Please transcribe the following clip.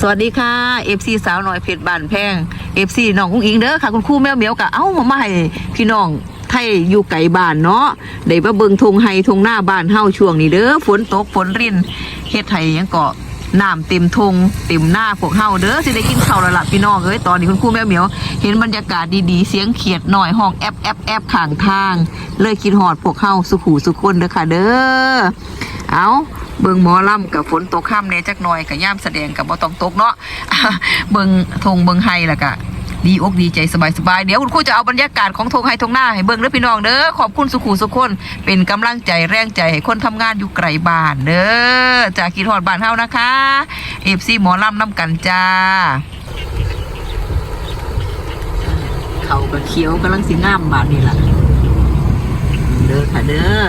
สวัสดีค่ะเอฟซีสาวน้อยเพชรบ้านแพงเอฟซีน้องกุ้งอิงเด้อค่ะคุณครูแมวเหมียวกะเอ้ามาให้พี่น้องไทยอยู่ไก่บ้านเนาะได้มาเบิงทงไฮทงหน้าบ้านเฮาช่วงนี้เด้อฝนตกฝนรินเฮ็ดไทยยังเกาะ น้ำเต็มทงเต็มหน้าพวกเฮาเด้อสิได้กินข้าวแล้วล่ะพี่น้องเอ้ยตอนนี้คุณครูแมวเหมียว เห็นบรรยากาศดีๆ เสียงเขียดหน่อยห้องแอบแอบแอบข้างทาง เลยคิดหอดพวกเฮาสุขูสุขคนเด้อค่ะเด้อเอาเบิ่งหมอลำกับฝนตกค่ำเนจักหน่อยกับย่ามแสดงกับบ่ต้องตกเนาะเบิ่งทงเบิ่งไฮแล้วก็ ดีอกดีใจสบายสบายๆเดี๋ยวคุณครูจะเอาบรรยากาศของธงไฮธงหน้าให้เบิ่งเด้อพี่น้องเด้อขอบคุณสุขูสุขคน เป็นกำลังใจแรงใจให้คนทำงานอยู่ไกลบ้านเด้อจากกินฮอดบ้านเฮานะคะเอฟซีหมอลำน้ำกันจ้าเขากับเขียวกำลังสิงามบาดนี่ล่ะเด้อค่ะเด้อ